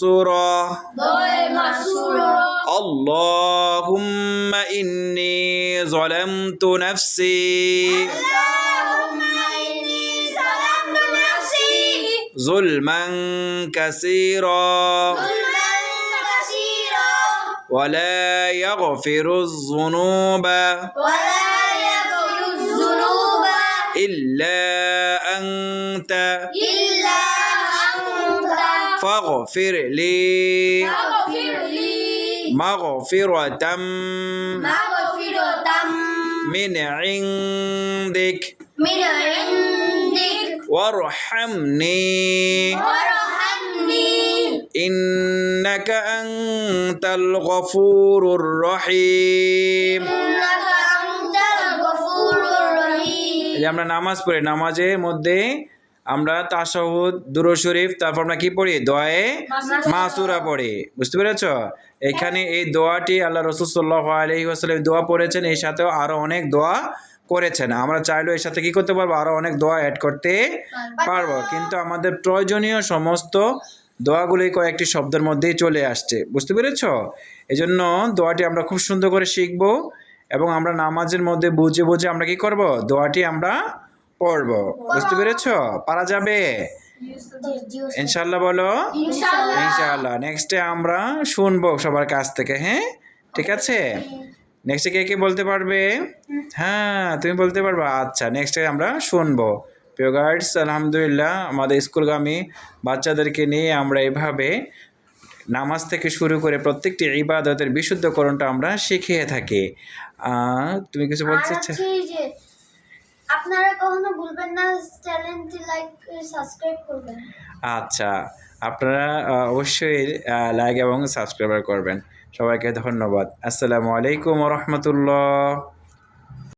محصورا غير محصورا اللهم إني ظلمت نفسي. اللهم إني ظلمت نفسي. ظلما كثيرا. ولا يغفر الذنوب ولا يغفر الذنوب إلا أنت. إلا فاغفر لي فاغفر لي مغفرة مغفرة من عندك من عندك وارحمني وارحمني إنك أنت الغفور الرحيم إنك أنت الغفور الرحيم এই যে আমরা নামাজ পড়ি নামাজের মধ্যে আমরা তাশাহুদ দুরু শরীফ তারপর আমরা কি পড়ি? দোয়ায়ে মাসুরা পড়ি। বুঝতে পেরেছ? এখানে এই দোয়াটি আল্লাহ রসুল সাল্লাহ আলহি আসাল্লাম দোয়া পড়েছেন এই সাথেও আরও অনেক দোয়া করেছেন। আমরা চাইলেও এর সাথে কি করতে পারব? আরও অনেক দোয়া অ্যাড করতে পারব। কিন্তু আমাদের প্রয়োজনীয় সমস্ত দোয়াগুলি কয়েকটি শব্দের মধ্যেই চলে আসছে। বুঝতে পেরেছ? এই জন্য দোয়াটি আমরা খুব সুন্দর করে শিখব এবং আমরা নামাজের মধ্যে বুঝে বুঝে আমরা কি করব? দোয়াটি আমরা পড়ব। বুঝতে পেরেছ? পারা যাবে? ইনশাল্লাহ বলো। ইনশাআল্লাহ। ইনশাআল্লাহ। নেক্সটে আমরা শুনব সবার কাছ থেকে হ্যাঁ? ঠিক আছে? নেক্সটে কে কে বলতে পারবে? হ্যাঁ তুমি বলতে পারবে। আচ্ছা নেক্সটে আমরা শুনব। প্রিয় গাইডস আলহামদুলিল্লাহ আমাদের স্কুলগামী বাচ্চাদেরকে নিয়ে আমরা এভাবে নামাজ থেকে শুরু করে প্রত্যেকটি ইবাদতের বিশুদ্ধকরণটা আমরা শিখিয়ে থাকি। তুমি কিছু বলতে চাচ্ছ? আপনারা কখনো ভুলবেন না চ্যানেলটি লাইক সাবস্ক্রাইব করবেন। আচ্ছা আপনারা অবশ্যই লাইক এবং সাবস্ক্রাইবার করবেন। সবাইকে ধন্যবাদ। আসসালামু আলাইকুম রহমতুল্লাহ।